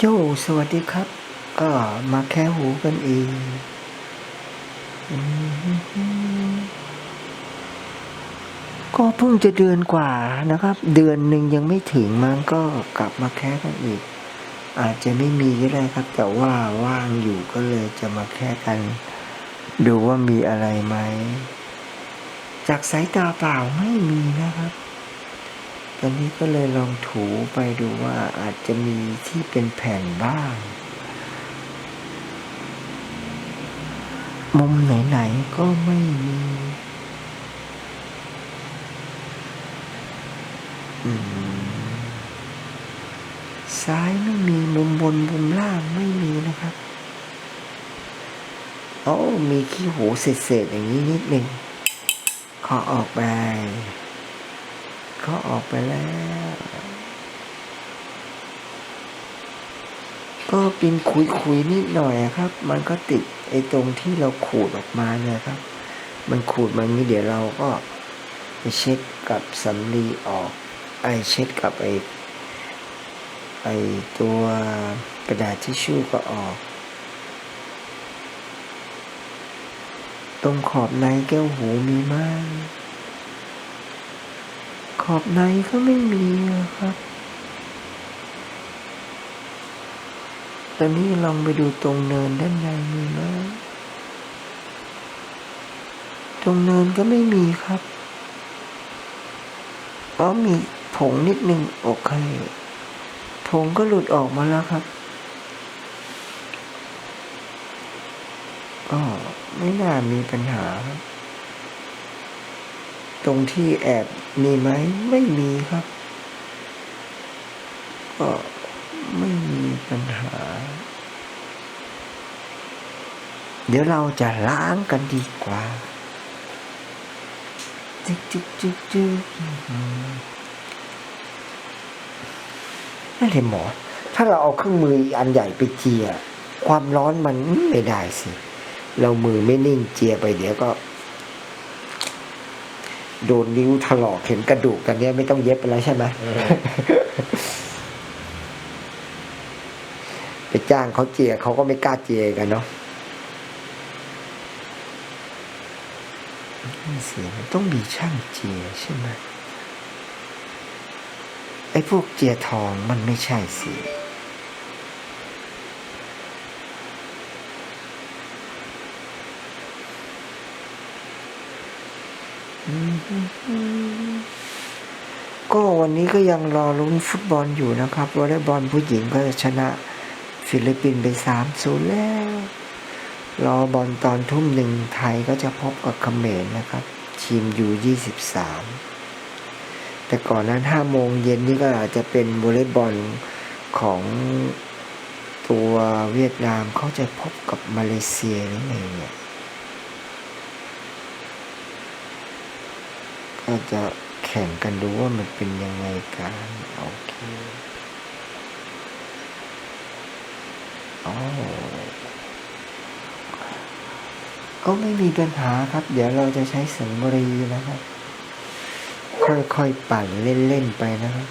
โจสวัสดีครับ ก็มาแค่หูกันเองอก็เพิ่งจะเดือนกว่านะครับ เดือนหนึ่งยังไม่ถึงมันก็กลับมาแค่กันอีก อาจจะไม่มีก็ได้ครับ แต่ว่าว่างอยู่ก็เลยจะมาแค่กัน ดูว่ามีอะไรไหม จากสายตาเปล่าไม่มีนะครับ ตอนนี้ก็เลยลองถูไปดูว่าอาจจะมีที่เป็นแผ่นบ้าง มุมไหนๆก็ไม่มีซ้ายไม่มีมุมบนมุมล่างไม่มีนะครับโอ้มีขี้หูเศษๆอย่างนี้นิดหนึ่งขอออกไป เขาออกไปแล้ว ก็เป็นคุยคุยๆนิดหน่อยครับ มันก็ติดไอ้ตรงที่เราขูดออกมาเนี่ยครับ มันขูดมันนี้เดี๋ยวเราก็ไปเช็ดกับสำลีออก ไอเช็ดกับไอไอตัวกระดาษทิชชู่ก็ออก ตรงขอบในแก้วหูมีไหม อบในก็ไม่มีอะครับ ตอนนี้ลองไปดูตรงเนินด้านในมีไหมตรงเนินก็ไม่มีครับอ๋อมีผงนิดนึงโอเค ผงก็หลุดออกมาแล้วครับก็ไม่น่ามีปัญหา ตรงที่แอบ มีไหมไม่มีครับ ก็ไม่มีปัญหา เดี๋ยวเราจะล้างกันดีกว่าจึ๊กจึ๊กจึ๊กจึ๊กนั่นเลยหมอ ถ้าเราเอาเครื่องมืออันใหญ่ไปเจีย ความร้อนมันไม่ได้สิ เรามือไม่นิ่งเจียไปเดี๋ยวก็ โดนนิ้วถลอกเห็นกระดูกกันเนี้ยไม่ต้องเย็บไปแล้วใช่ไหมไปจ้างเขาเจียเขาก็ไม่กล้าเจียกันเนาะนี่เสียมันต้องมีช่างเจียใช่ไหมไอ้พวกเจียทองมันไม่ใช่สิอื ก็วันนี้ก็ยังรอลุ้นฟุตบอลอยู่นะครับวอลเลย์บอลผู้หญิงก็จะชนะฟิลิปปินส์ไปสามศูนย์แล้ว รอบอลตอนทุ่มหนึ่งไทยก็จะพบกับเขมรนะครับ ทีมยูยี่สิบสามแต่ก่อนนั้นห้าโมงเย็นนี่ก็อาจจะเป็นวอลเลย์บอลของตัวเวียดนามเขาจะพบกับมาเลเซียหรืองเนี่ย ก็จจะแข่งกันดูว่ามันเป็นยังไงกันโอเคอ๋อก็ไม่มีปัญหาครับ เดี๋ยวเราจะใช้สังบรีนะครับ ค่อยๆปั่นเล่นๆไปนะครับ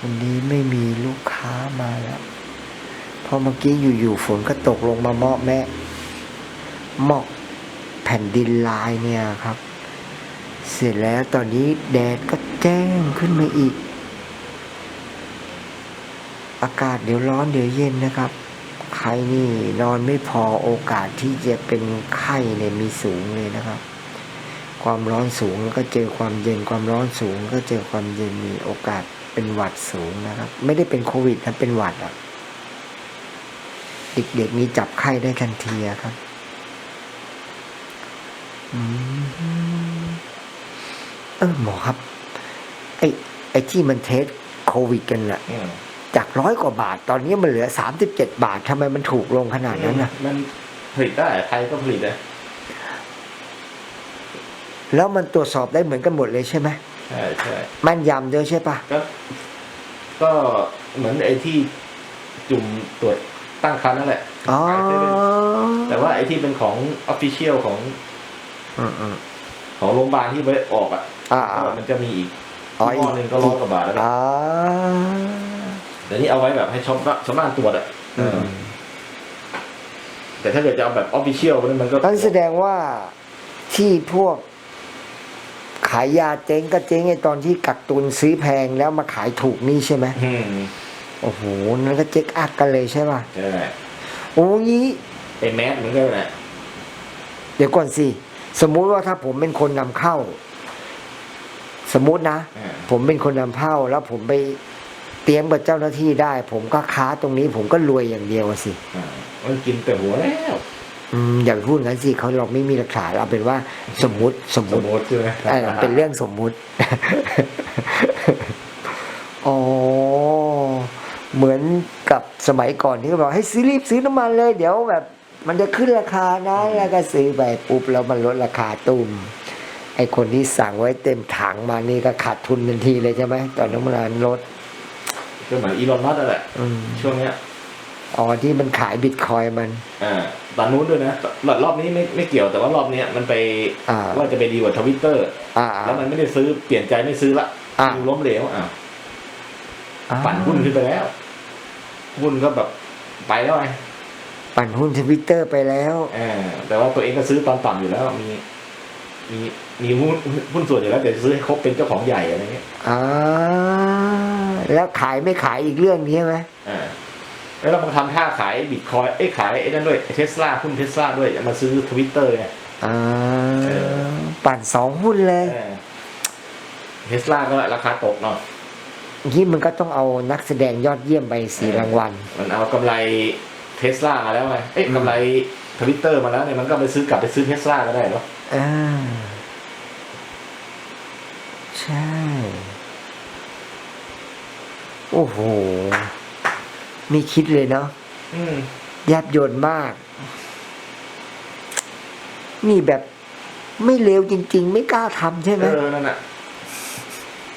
วันนี้ไม่มีลูกค้ามาแล้วพราะเมื่อกี้อยู่ๆฝนก็ตกลงมาเมาะแม่เมาะ แผ่นดินลายเนี่ยครับ เสร็จแล้วตอนนี้แดดก็แจ้งขึ้นมาอีก อากาศเดี๋ยวร้อนเดี๋ยวเย็นนะครับ ใครนี่นอนไม่พอโอกาสที่จะเป็นไข้เนี่ยมีสูงเลยนะครับ ความร้อนสูงก็เจอความเย็นความร้อนสูงก็เจอความเย็นมีโอกาสเป็นหวัดสูงนะครับ ไม่ได้เป็นโควิดนะเป็นหวัดอะเด็กๆนี้จับไข้ได้ทันทีครับ เออหมอครับ ไอ้ไอ้ที่มันเทสโควิดกันอะอืมจากร้อยกว่าบาท ตอนนี้มันเหลือสามสิบเจ็ดบาททำไมมันถูกลงขนาดนั้นนะมันผลิตได้ไทยก็ผลิตได้แล้วมันตรวจสอบได้เหมือนกันหมดเลยใช่ไหมใช่ใช่แม่นยำด้วยใช่ปะก็ก็เหมือนไอ้ที่จุ่มตรวจตั้งครรภ์นั่นแหละอ๋อขายเซเว่นแต่ว่าไอ้ที่เป็นของออฟฟิเชียลของ อืมอืมของโรงพยาบาลที่ไว้ออกอะอ่าก็มันจะมีอีกอ๋อยี่ห้อหนึ่งก็ร้อยกว่าบาทแล้วนะอ่า แต่นี่เอาไว้แบบให้ชาวบ้านชาวบ้านตรวจอะเอออแต่ถ้าเกิดจะเอาแบบออฟฟิเชียลมันก็นั่นแสดงว่าที่พวก ขายยาเจ๊งก็เจ๊งไอ้ตอนที่กักตุนซื้อแพงแล้วมาขายถูกนี่ใช่ไหมอืมโอ้โหนั่นก็เจ๊กอักกันเลยใช่ป่ะใช่โอ้ยงี้ไอ้แมสเหมือนกันแหละเดี๋ยวก่อนสิ สมมุติว่าถ้าผมเป็นคนนำเข้า สมมุตินะอ่าผมเป็นคนนำเข้า แล้วผมไปเตรียมกับเจ้าหน้าที่ได้ ผมก็ค้าตรงนี้ ผมก็รวยอย่างเดียวอะสิอ่ามันกินแต่หัวแล้วอืมอย่าไปพูดงั้นสิเขาเราไม่มีหลักฐานเอาเป็นว่าสมมุติสมสมุมติมติใช่ไหมเออเป็นเรื่องสมมุติอ๋อเหมือนกับสมัยก่อนที่เขาบอกให้ซื้อรีบซื้อน้ำมันเลย เดี๋ยวแบบ มันจะขึ้นราคานะแล้วก็ซื้อไปปุ๊บแล้วมันลดราคาตุ่มไอคนที่สั่งไว้เต็มถังมานี่ก็ขาดทุนทันทีเลยใช่ไหมตอนน้ำมันลดก็เหมือนอีลอนมัสก์นั่นแหละอืมช่วงเนี้ยอ๋อที่มันขายบิตคอยน์มัน อ่าตอนนู้นด้วยนะรอบรอบนี้ไม่ไม่เกี่ยวแต่ว่ารอบเนี้ยมันไปอ่า ว่าจะไปดีกว่าทวิตเตอร์อ่า แล้วมันไม่ได้ซื้อเปลี่ยนใจไม่ซื้อละอ่า ดูล้มเหลวอะอ่าปั่นหุ้นขึ้นไปแล้วหุ้นก็แบบไปแล้วไง ปั่นหุ้นทวิตเตอร์ไปแล้วอ่าแต่ว่าตัวเองก็ซื้อตอนต่ำอยู่แล้วมี มีมีหุ้นหุ้นส่วนอยู่แล้วแต่ซื้อให้ครบเป็นเจ้าของใหญ่อะไรเงี้ยอ่าแล้วขายไม่ขายอีกเรื่องนี้ไหมอ่าแล้วเรามาทำท่าขายบิตคอยเอ้ยขายไอ้นั่นด้วยเทสลาหุ้นเทสลาด้วยมาซื้อทวิตเตอร์ไงอ่าเออปั่นสองหุ้นเลยเทสลาก็ราคาตกเนาะที่มันก็ต้องเอานักแสดงยอดเยี่ยมไปสีรางวัล มันเอากำไรเทสลามาแล้วไงเอ๊ะกำไรทวิตเตอร์มาแล้วเนี่ยมันก็ไปซื้อกลับไปซื้อเทสลาก็ได้เหรออ่าใช่ โอ้โห มีคิดเลยเนาะอืมแยบยนมาก นี่แบบไม่เลวจริง ๆ ไม่กล้าทำใช่ไหมเออนั่นน่ะ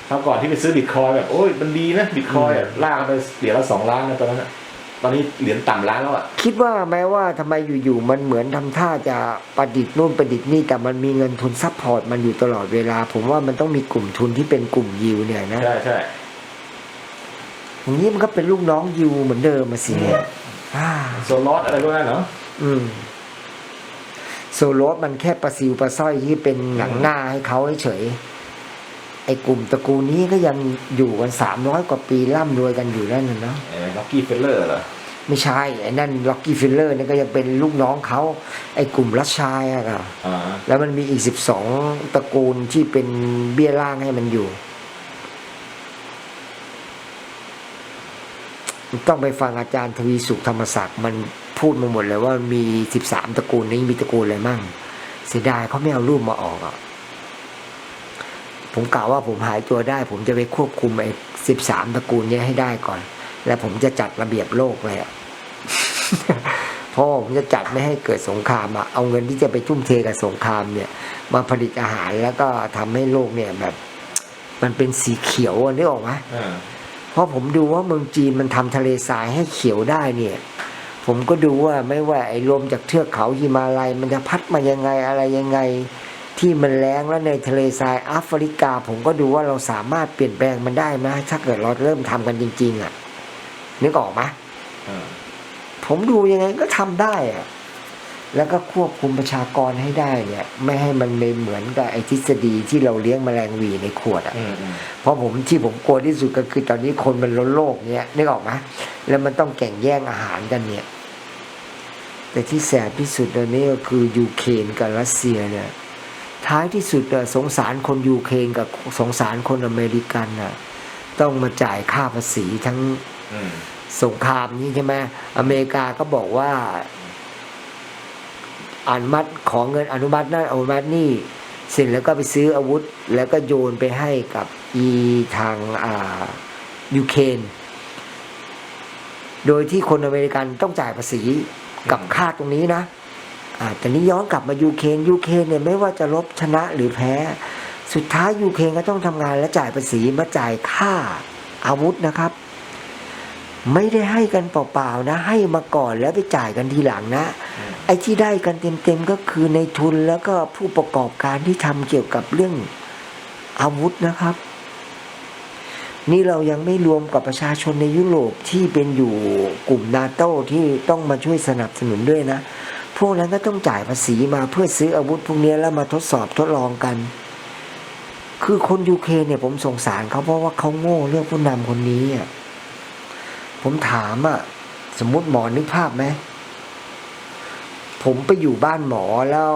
คราวก่อนที่ไปซื้อบิตคอยแบบ โอ้ยมันดีนะบิตคอยอะลากกันไปเหรียญละสองล้านนะตอนนั้นอะต อนนี้เหรียญต่ำล้านแล้วอะ คิดว่าแม้ว่าทำไมอยู่ๆมันเหมือนทำท่าจะประดิษฐ์นู่นประดิษฐ์นี่แต่มันมีเงินทุนซัพพอร์ตมันอยู่ตลอดเวลา ผมว่ามันต้องมีกลุ่มทุนที่เป็นกลุ่มยิวเนี่ยนะใช่ใช่อย่างนี้มันก็เป็นลูกน้องยิวเหมือนเดิมมาสิเนี่ยอ่า โซลอสอะไรพวกนั้นเนาะอืมโซโลสมันแค่ประซิวประสร้อยที่เป็นหนังหน้าให้เขาเฉยๆ ไอ้กลุ่มตระกูลนี้ก็ยังอยู่กันสามร้อยกว่าปีร่ำรวยกันอยู่นั่นน่ะเนาะเออล็อกกี้เฟลเลอร์เหรอไม่ใช่ไอ้นั่นล็อกกี้ฟิลเลอร์นี่ก็ยังเป็นลูกน้องเขาไอ้กลุ่มรัชชายอะค่ะอ่าแล้วมันมีอีกสิบสองตระกูลที่เป็นเบี้ยล่างให้มันอยู่ ต้องไปฟังอาจารย์ทวีสุขธรรมศักดิ์มันพูดมาหมดเลยว่ามีสิบสามตระกูลนี้มีตระกูลอะไรมั่ง เสียดายเขาไม่เอารูปมาออกอะ ผมกล่าวว่าผมหายตัวได้ ผมจะไปควบคุมไอ้สิบสามตระกูลเนี้ให้ได้ก่อน แล้วผมจะจัดระเบียบโลกเลยอะเพราะผมจะจัดไม่ให้เกิดสงครามอะเอาเงินที่จะไปทุ่มเทกับสงครามเนี่ย มาผลิตอาหารแล้วก็ทำให้โลกเนี่ยแบบ มันเป็นสีเขียวอะนึกออกไหมอ่าเพราะผมดูว่าเมืองจีนมันทำทะเลทรายให้เขียวได้เนี่ย ผมก็ดูว่าไม่ว่าไอ้ลมจากเทือกเขาหิมาลัย มันจะพัดมายังไงอะไรยังไง ที่มันแรงแล้วในทะเลทรายแอฟริกา ผมก็ดูว่าเราสามารถเปลี่ยนแปลงมันได้ไหมถ้าเกิดเราเริ่มทำกันจริง ๆ อะนึกออกไหมอ่าผมดูยังไงก็ทำได้อะแล้วก็ควบคุมประชากรให้ได้เนี่ย ไม่ให้มันเป็นเหมือนกับไอ้ทฤษฎีที่เราเลี้ยงแมลงหวีในขวดอะอืมอืมเพราะผมที่ผมกลัวที่สุดก็คือตอนนี้คนมันล้นโลกเนี่ยนึกออกไหมแล้วมันต้องแข่งแย่งอาหารกันเนี่ย แต่ที่แสบที่สุดตอนนี้ก็คือยูเครนกับรัสเซียเนี่ย ท้ายที่สุดอะสงสารคนยูเครนกับสงสารคนอเมริกันน่ะต้องมาจ่ายค่าภาษีทั้งอืมสงครามนี้ใช่ไหมอเมริกาก็บอกว่าอนุมัติขอเงินอนุมัตินั่นอนุมัตินี่เสร็จแล้วก็ไปซื้ออาวุธ แล้วก็โยนไปให้กับอีทางอ่ายูเครนโดยที่คนอเมริกันต้องจ่ายภาษีกับค่าตรงนี้นะอ่า แต่นี้ย้อนกลับมายูเครนยูเครนเนี่ยไม่ว่าจะลบชนะหรือแพ้ สุดท้ายยูเครนก็ต้องทำงานและจ่ายภาษีมาจ่ายค่าอาวุธนะครับ ไม่ได้ให้กันเปล่าๆนะ ให้มาก่อนแล้วไปจ่ายกันทีหลังนะ ไอ้ที่ได้กันเต็มๆก็คือในทุนแล้วก็ผู้ประกอบการที่ทำเกี่ยวกับเรื่องอาวุธนะครับ นี่เรายังไม่รวมกับประชาชนในยุโรปที่เป็นอยู่กลุ่มนาโต้ที่ต้องมาช่วยสนับสนุนด้วยนะ พวกนั้นก็ต้องจ่ายภาษีมาเพื่อซื้ออาวุธพวกนี้แล้วมาทดสอบทดลองกัน คือคนยูเครนเนี่ยผมสงสารเขาเพราะว่าเขาโง่เรื่องผู้นำคนนี้อะผมถามอะสมมุติหมอนึกภาพไหมผมไปอยู่บ้านหมอแล้ว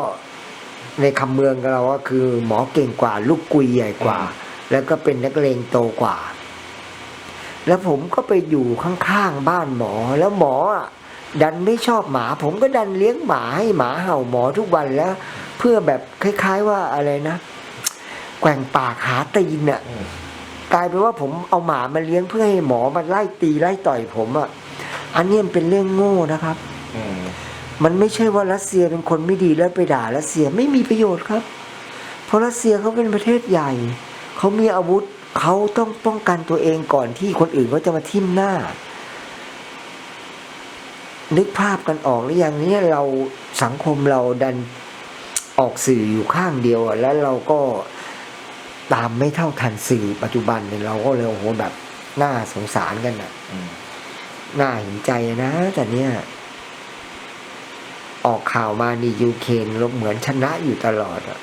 ในคำเมืองกับเราก็คือ หมอเก่งกว่า ลูกกุยใหญ่กว่า แล้วก็เป็นนักเลงโตกว่า แล้วผมก็ไปอยู่ข้างๆบ้านหมอแล้วหมออะ ดันไม่ชอบหมา ผมก็ดันเลี้ยงหมาให้หมาเห่าหมอทุกวันแล้ว เพื่อแบบคล้าย ๆ ว่าอะไรนะแกว่งปากหาตีนอะอืมกลายเป็นว่าผมเอาหมามาเลี้ยงเพื่อให้หมอมาไล่ตีไล่ต่อยผมอะ อันนี้มันเป็นเรื่องโง่นะครับอืมมันไม่ใช่ว่ารัสเซียเป็นคนไม่ดีแล้วไปด่ารัสเซียไม่มีประโยชน์ครับ เพราะรัสเซียเขาเป็นประเทศใหญ่เขามีอาวุธเขาต้องป้องกันตัวเองก่อนที่คนอื่นเขาจะมาทิ่มหน้า นึกภาพกันออกหรือยังเนี่ยเราสังคมเราดันออกสื่ออยู่ข้างเดียวอะแล้วเราก็ตามไม่เท่าทันสื่อปัจจุบันเนี่ยเราก็เลยโอ้โหแบบน่าสงสารกันอะอืมน่าเห็นใจนะ แต่เนี่ย ออกข่าวมานี่ยูเครนลบเหมือนชนะอยู่ตลอดอะ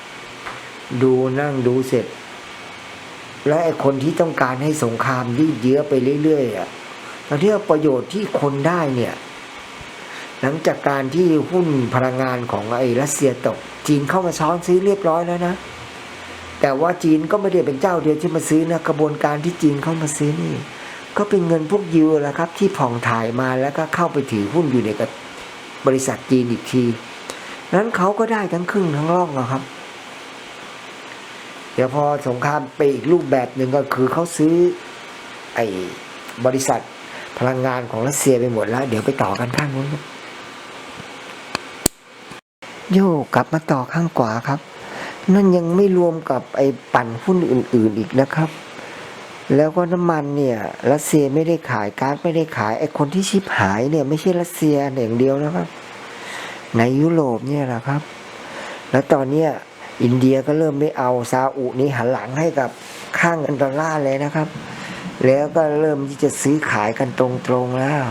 ดูนั่งดูเสร็จ และไอ้คนที่ต้องการให้สงครามยืดเยื้อไปเรื่อยๆอะตอนที่เอาประโยชน์ที่คนได้เนี่ย หลังจากการที่หุ้นพลังงานของไอ้รัสเซียตก จีนเข้ามาช้อนซื้อเรียบร้อยแล้วนะ แต่ว่าจีนก็ไม่ได้เป็นเจ้าเดียวที่มาซื้อนะกระบวนการที่จีนเข้ามาซื้อนี่ ก็เป็นเงินพวกยิวแหละครับ ที่ผ่องถ่ายมาแล้วก็เข้าไปถือหุ้นอยู่ในกับบริษัทจีนอีกทีนั้นเขาก็ได้ทั้งครึ่งทั้งร่องอะครับ เดี๋ยวพอสงครามไปอีกรูปแบบหนึ่งก็คือเขาซื้อ ไอ้บริษัทพลังงานของรัสเซียไปหมดแล้ว เดี๋ยวไปต่อกันข้างนู้น โยกกลับมาต่อข้างขวาครับ นั่นยังไม่รวมกับไอ้ปั่นหุ้นอื่น ๆอีกนะครับ แล้วก็น้ำมันเนี่ยรัสเซียไม่ได้ขายก๊าซไม่ได้ขายไอ้คนที่ชิบหายเนี่ยไม่ใช่รัสเซียอย่างเดียวนะครับ ในยุโรปเนี่ยแหละครับ แล้วตอนเนี้ยอินเดียก็เริ่มไม่เอาซาอุนี่หันหลังให้กับข้างเงินดอลลาร์เลยนะครับ แล้วก็เริ่มที่จะซื้อขายกันตรงๆแล้ว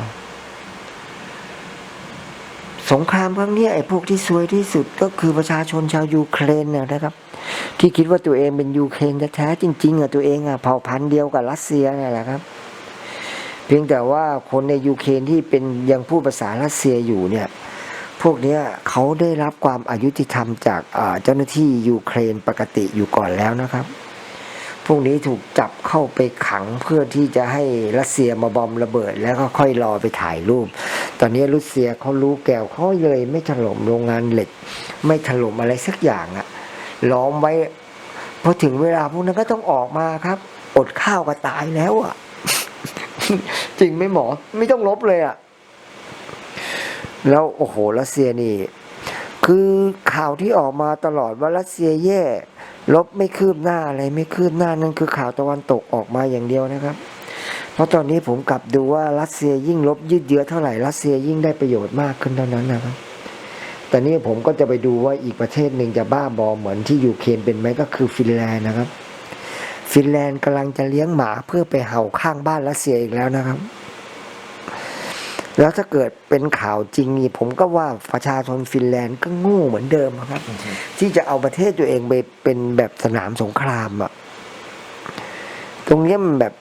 สงครามครั้งนี้ไอ้พวกที่ซวยที่สุดก็คือประชาชนชาวยูเครนนะครับ ที่คิดว่าตัวเองเป็นยูเครนแท้จริงๆอะตัวเองอะเผ่าพันธุ์เดียวกับรัสเซียนี่แหละครับ เพียงแต่ว่าคนในยูเครนที่เป็นยังพูดภาษารัสเซียอยู่เนี่ยพวกนี้เขาได้รับความอายุติธรรมจากเจ้าหน้าที่ยูเครนปกติอยู่ก่อนแล้วนะครับ พวกนี้ถูกจับเข้าไปขังเพื่อที่จะให้รัสเซียมาบอมระเบิด แล้วก็ค่อยรอไปถ่ายรูป ตอนนี้รัสเซียเขารู้แก้วเขาเลยไม่ถล่มโรงงานเหล็ก ไม่ถล่มอะไรสักอย่างอะล้อมไว้พอถึงเวลาพวกนั้นก็ต้องออกมาครับ อดข้าวก็ตายแล้วอะจริงไหมหมอ ไม่ต้องลบเลยอะแล้วโอ้โหรัสเซียนี่ คือข่าวที่ออกมาตลอดว่ารัสเซียแย่ลบไม่คืบหน้าอะไรไม่คืบหน้านั่นคือข่าวตะวันตกออกมาอย่างเดียวนะครับ เพราะตอนนี้ผมกลับดูว่ารัสเซียยิ่งลบยืดเยื้อเท่าไหร่รัสเซียยิ่งได้ประโยชน์มากขึ้นเท่านั้นนะครับแต่นี่ผมก็จะไปดูว่าอีกประเทศหนึ่งจะบ้าบอเหมือนที่ยูเครนเป็นไหมก็คือฟินแลนด์นะครับ ฟินแลนด์กำลังจะเลี้ยงหมาเพื่อไปเห่าข้างบ้านรัสเซียอีกแล้วนะครับ แล้วถ้าเกิดเป็นข่าวจริงนี่ผมก็ว่าประชาชนฟินแลนด์ก็งูเหมือนเดิมอะครับ ที่จะเอาประเทศตัวเองไปเป็นแบบสนามสงครามอะตรงนี้มันแบบ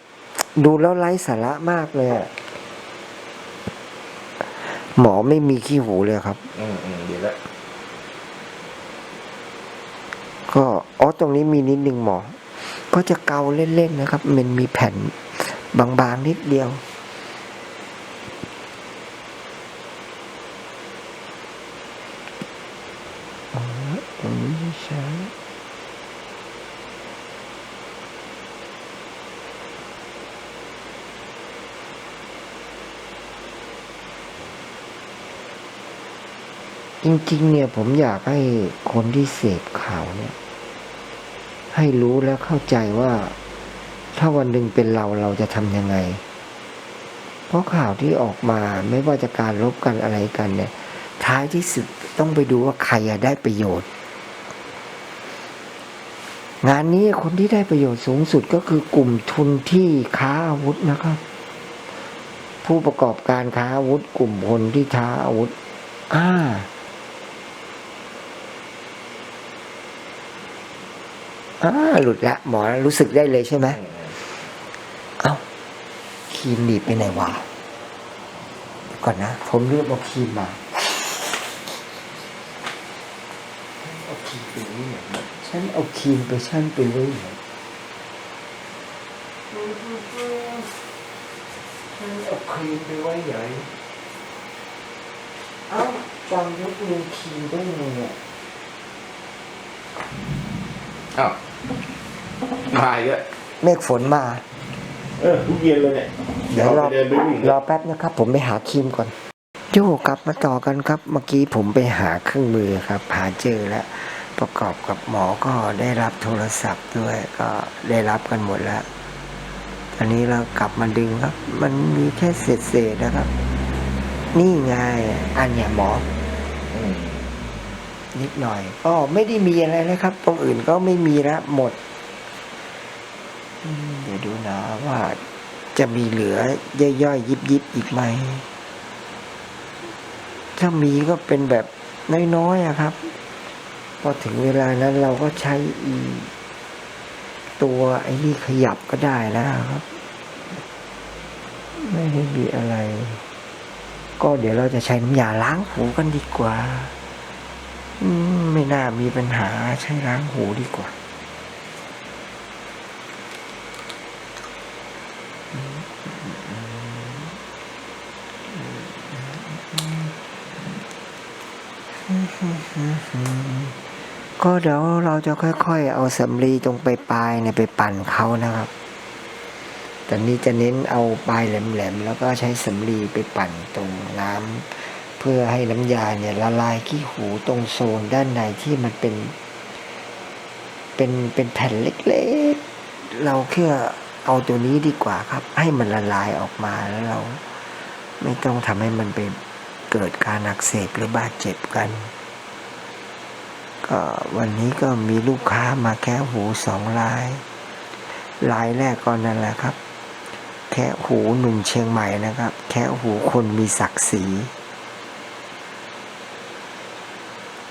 ดูแล้วไร้สาระมากเลยอะหมอไม่มีขี้หูเลยครับ อืมอืมเดี๋ยวแล้วก็อ๋อตรงนี้มีนิดนึงหมอ ก็จะเกาเล่นๆนะครับ มันมีแผ่นบางๆนิดเดียวอ๋อตรงนี้ไม่ใช่ จริง ๆ เนี่ยผมอยากให้คนที่เสพข่าวเนี่ย ให้รู้และเข้าใจว่า ถ้าวันหนึ่งเป็นเราเราจะทำยังไง เพราะข่าวที่ออกมาไม่ว่าจะการลบกันอะไรกันเนี่ย ท้ายที่สุดต้องไปดูว่าใครได้ประโยชน์ งานนี้คนที่ได้ประโยชน์สูงสุดก็คือกลุ่มทุนที่ค้าอาวุธนะครับ ผู้ประกอบการค้าอาวุธ กลุ่มคนที่ค้าอาวุธ อ่า อ่าหลุดละหมอรู้สึกได้เลยใช่ไหมเอ้าครีมหนีบไปไหนวะก่อนนะ ผมเลือกเอาครีมมาเอาครีมไปไว้ไหนฉันเอาครีมไปชั่นไปไว้ไหนฉันเอาครีมไปไว้ไหนเอ้าจังยุกมีครีมได้ไงเนี่ยอ้าว มาอีกแล้วเมฆฝนมา เออทุกเย็นเลยเนี่ยเดี๋ยวรอไปเดินไปวิ่งรอแป๊บนะครับ ผมไปหาครีมก่อนโยกลับมาต่อกันครับ เมื่อกี้ผมไปหาเครื่องมือครับ หาเจอแล้วประกอบกับหมอก็ได้รับโทรศัพท์ด้วยก็ได้รับกันหมดแล้ว อันนี้เรากลับมาดึงครับ มันมีแค่เศษๆนะครับ นี่ไงอันเนี้ยหมออืมนิดหน่อยก็ไม่ได้มีอะไรนะครับ ตรงอื่นก็ไม่มีแล้วหมดอืม เดี๋ยวดูนะว่าจะมีเหลือย่อยๆ ยิบยิบๆอีกไหม ถ้ามีก็เป็นแบบน้อยๆอะครับ พอถึงเวลานั้นเราก็ใช้ตัวไอ้นี่ขยับก็ได้แล้วครับ ไม่ได้มีอะไร ก็เดี๋ยวเราจะใช้น้ำยาล้างหูกันดีกว่า ไม่น่ามีปัญหาใช้ล้างหูดีกว่า เดี๋ยวเราจะค่อยๆ เอาสำลีตรงปลายๆเนี่ยไปปั่นเขานะครับ แต่นี้จะเน้นเอาปลายแหลมๆแล้วก็ใช้สำลีไปปั่นตรงน้ำเพื่อให้น้ำยาเนี่ยละลายขี้หูตรงโซนด้านในที่มันเป็น เป็นเป็นแผ่นเล็กๆ เราแค่เอาตัวนี้ดีกว่าครับ ให้มันละลายออกมาแล้วเรา ไม่ต้องทำให้มันเป็นเกิดการอักเสบหรือบาดเจ็บกัน ก็วันนี้ก็มีลูกค้ามาแค่หูสองรายรายแรกก็นั่นแหละครับ แค่หูหนุ่มเชียงใหม่นะครับ แค่หูคนมีศักดิ์ศรี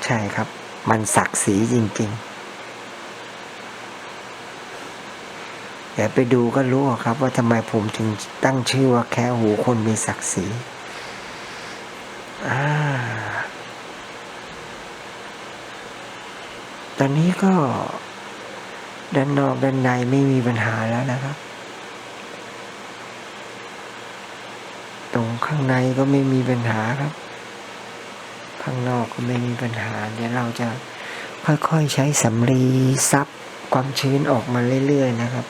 ใช่ครับ มันศักดิ์ศรีจริงๆเดี๋ยวไปดูก็รู้ครับ ว่าทำไมผมถึงตั้งชื่อว่าแค่หูคนมีศักดิ์ศรีอ่า ตอนนี้ก็ด้านนอกด้านในไม่มีปัญหาแล้วนะครับ ตรงข้างในก็ไม่มีปัญหาครับ ข้างนอกก็ไม่มีปัญหา เดี๋ยวเราจะค่อยๆใช้สำลีซับความชื้นออกมาเรื่อยๆนะครับ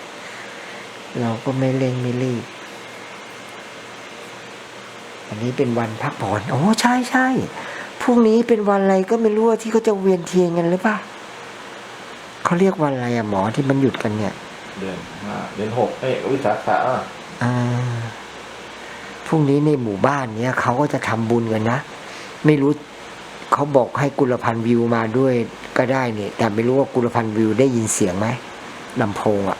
เราก็ไม่เร่งไม่รีบ อันนี้เป็นวันพักผ่อน โอ้ใช่ใช่พรุ่งนี้เป็นวันอะไรก็ไม่รู้ที่เขาจะเวียนเทียนกันหรือเปล่า เขาเรียกวันอะไรอะหมอที่มันหยุดกันเนี่ยเดือนห้าเดือนหกเอ้ยวิสาขะอะอ่าพรุ่งนี้ในหมู่บ้านเนี้ยเขาก็จะทำบุญกันนะ ไม่รู้เขาบอกให้กุลพันธ์วิวมาด้วยก็ได้เนี่ย แต่ไม่รู้ว่ากุลพันธ์วิวได้ยินเสียงไหมลำโพงอะ่ะ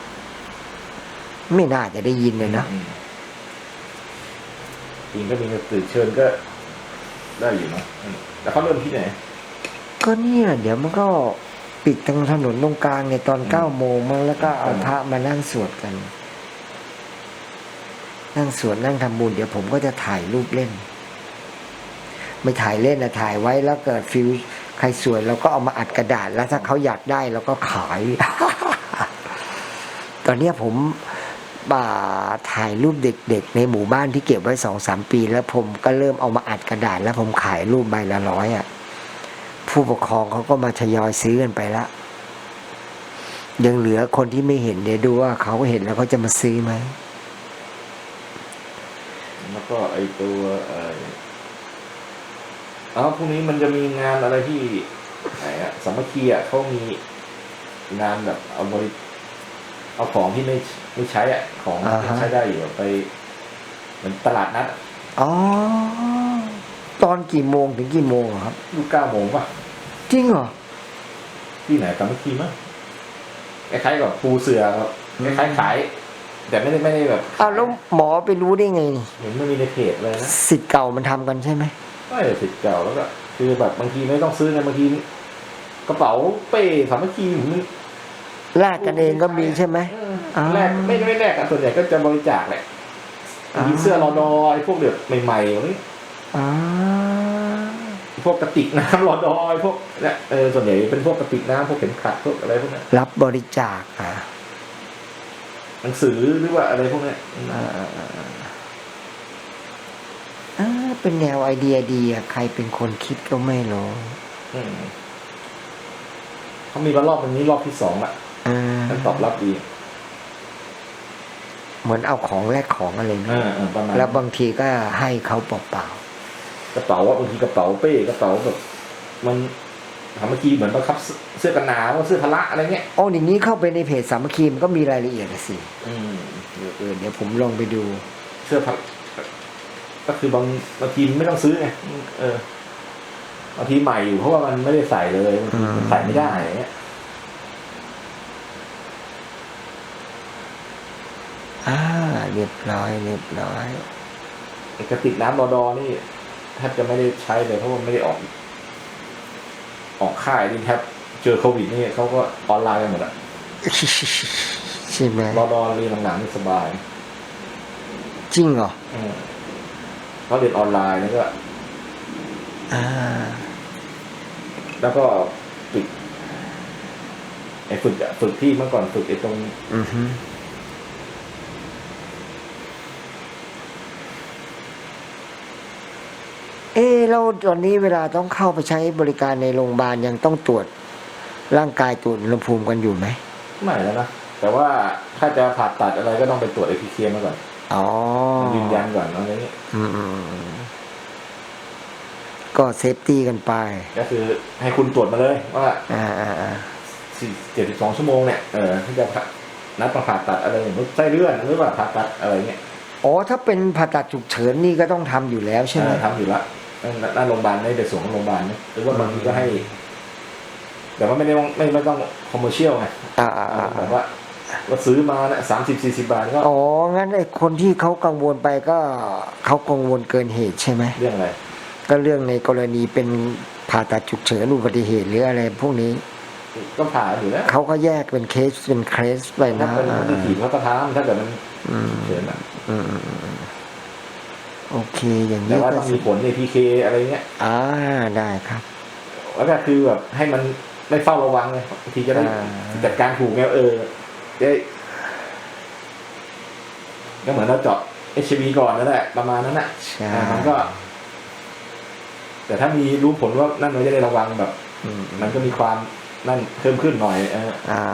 ไม่น่าจะได้ยินเลยนะอืมจริงก็มีกระตือเชิญก็ ได้อยู่เนอะอืมแต่เขาเริ่มที่ไหนก็เนี่ย เดี๋ยวมันก็ ปิดตรงถนนตรงกลางในยตอนเก้าโมงมั้งแล้วก็เอาพระมานั่งสวดกัน นั่งสวดนั่งทำบุญเดี๋ยวผมก็จะถ่ายรูปเล่น ไม่ถ่ายเล่นนะถ่ายไว้แล้วเกิดฟิลใครสวยเราก็เอามาอัดกระดาษ แล้วถ้าเขาอยากได้เราก็ขาย ตอนเนี้ยผมบ่าถ่ายรูปเด็ก ๆ ในหมู่บ้านที่เก็บไว้สองสามปี แล้วผมก็เริ่มเอามาอัดกระดาษ แล้วผมขายรูปใบละร้อยอะ ผู้ปกครองเขาก็มาทยอยซื้อกันไปละยังเหลือคนที่ไม่เห็นเดี๋ยวดูว่าเขาเห็นแล้วเขาจะมาซื้อไหมแล้วก็ไอตัวเอออ๋อพรุ่งนี้มันจะมีงานอะไรที่ไหนอะสามัคคีอะเขามีงานแบบเอาบริเอาของที่ไม่ไม่ใช้อะของอ่าที่ฮะใช้ได้อยู่อะไปเหมือนตลาดนัดอะอ๋อตอนกี่โมงถึงกี่โมงอะครับลูกเก้าโมงป่ะ จริงเหรอ ที่ไหนสามัคคีมั้งคล้ายๆกับปูเสือครับคล้ายๆขาย แต่ไม่ได้ไม่ได้แบบเอาแล้วหมอไปรู้ได้ไงนี่เห็นมันมีในเพจเลยนะสิทธิ์เก่ามันทำกันใช่ไหมไม่สิทธิ์เก่าแล้วก็คือแบบบางทีไม่ต้องซื้อไงบางทีกระเป๋าเป้สามัคคีมัน แลกกันเองก็มีใช่ไหมเอออ่าแรกไม่ไม่แรกกันส่วนใหญ่ก็จะบริจาคแหละบางทีอ่าเสื้อรอดอไอ้พวกเดือดใหม่ๆอะไรอ่า พวกกระติกน้ำรอดอไอ้พวกเนี่ยเออส่วนใหญ่เป็นพวกกระติกน้ำพวกเข็มขัดพวกอะไรพวกเนี้ยรับบริจาคอะหนังสือหรือว่าอะไรพวกเนี้ยอ่าอ่าอ่าอ่าเป็นแนวไอเดียดีอะใครเป็นคนคิดก็ไม่รู้อืมเขามีมารอบนึงนี้รอบที่สองอะอ่าท่านตอบรับดี เหมือนเอาของแลกของอะไรเอนะอเออประมาณ แล้วบางทีก็ให้เขาเปล่า กระเป๋าว่าบางทีกระเป๋าเป้กระเป๋าแบบมันถามเมื่อกี้เหมือนบังคับเสื้อเสื้อกันหนาวเสื้อพละอะไรเงี้ยๆโอ้อย่างนี้เข้าไปในเพจสามัคคีมันก็มีรายละเอียดอะสิอืมเออเออเดี๋ยวผมลองไปดู เสื้อพละก็คือบางบางทีไม่ต้องซื้อไงเออบางทีใหม่อยู่เพราะว่ามันไม่ได้ใส่เลยบางทีมันใส่ไม่ได้อย่างเงี้ยอ่าเรียบร้อยเรียบร้อยไอ้กระติกน้ำรอดอนี่ แทบจะไม่ได้ใช้เลยเพราะว่าไม่ได้ออก ออกค่ายนี่แทบเจอโควิดนี่เขาก็ออนไลน์กันหมดอะใช่ไหมรอดอเรียนหนังๆนี่สบาย จริงเหรออืมเขาเรียนออนไลน์แล้วก็อ่า แล้วก็ฝึกไอ้ฝึกอะฝึกที่เมื่อก่อนฝึกไอ้ตรง อือฮึ เอ๊ะเราตอนนี้เวลาต้องเข้าไปใช้บริการในโรงพยาบาลยังต้องตรวจร่างกายตรวจอุณหภูมิกันอยู่ไหมไม่แล้วนะแต่ว่าถ้าจะผ่าตัดอะไรก็ต้องไปตรวจไอพีเคมาก่อนอ๋อยืนยันก่อนอะไรนี้ยอืมอืมอืมก็เซฟตี้กันไป ก็คือให้คุณตรวจมาเลยว่าอ่าอ่าอ่าสี่เจ็ดสิบสองชั่วโมงเนี่ยเออที่จะผ่านัดมาผ่าตัดอะไรอย่างเงี้ยไส้เลื่อนหรือว่าผ่าตัดอะไรเงี้ยอ๋อถ้าเป็นผ่าตัดฉุกเฉินนี่ก็ต้องทำอยู่แล้วใช่ไหมเออทำอยู่ละ หน้าโรงพยาบาลไม่ได้ส่งโรงพยาบาลนะหรือว่าบางทีก็ให้ แต่ว่าไม่ได้ต้องไม่ไม่ต้องคอมเมอร์เชียลไงอ่าอ่าอ่าแบบว่าเราซื้อมาเนี่ยสามสิบสี่สิบาทก็อ๋องั้นไอ้คนที่เขากังวลไปก็เขากังวลเกินเหตุใช่ไหมเรื่องอะไรก็เรื่องในกรณีเป็นผ่าตัดฉุกเฉินอุบัติเหตุหรืออะไรพวกนี้ก็ผ่าอยู่แล้วเขาก็แยกเป็นเคสเป็นเคสไปถ้านะเป็นอ่าที่ถีบเขาก็ทำถ้าเกิดมันอืมเฉินอะอืมอืมอืม โอเค อย่างแต่นี้ว่าก็ต้องมีผลในพีเคอะไรเงี้ย อ่าได้ครับ แล้วก็คือแบบให้มันไม่เฝ้าระวังไงบางทีจะได้อ่า จัดการถูกไงเออจะได้ก็เหมือนเราเจาะเอชวีก่อนนั่นแหละประมาณนั้นแหละใช่อ่ามันก็ แต่ถ้ามีรู้ผลว่านั่นเราจะได้ระวังแบบ อืมมันก็มีความนั่นเพิ่มขึ้นหน่อยเอออ่า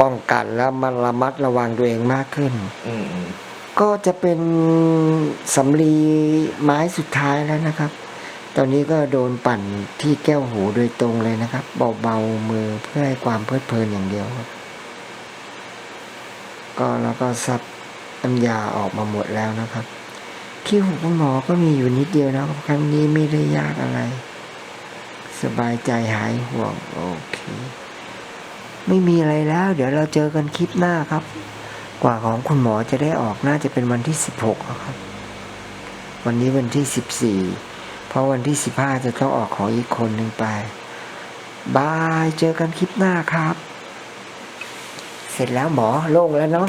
ป้องกันแล้วมันระมัดระวังตัวเองมากขึ้น อืมอืม ก็จะเป็นสำลีไม้สุดท้ายแล้วนะครับ ตอนนี้ก็โดนปั่นที่แก้วหูโดยตรงเลยนะครับ เบาๆมือเพื่อให้ความเพลิดเพลินอย่างเดียวครับ ก็แล้วก็ซับน้ำยาออกมาหมดแล้วนะครับขี้หูคุณหมอก็มีอยู่นิดเดียวนะครับครั้งนี้ไม่ได้ยากอะไร สบายใจหายห่วงโอเค ไม่มีอะไรแล้ว เดี๋ยวเราเจอกันคลิปหน้าครับ กว่าของคุณหมอจะได้ออกน่าจะเป็นวันที่สิบหกครับ วันนี้วันที่สิบสี่เพราะวันที่สิบห้าจะต้องออกของอีกคนหนึ่งไป บาย เจอกันคลิปหน้าครับ เสร็จแล้วหมอโล่งแล้วเนาะ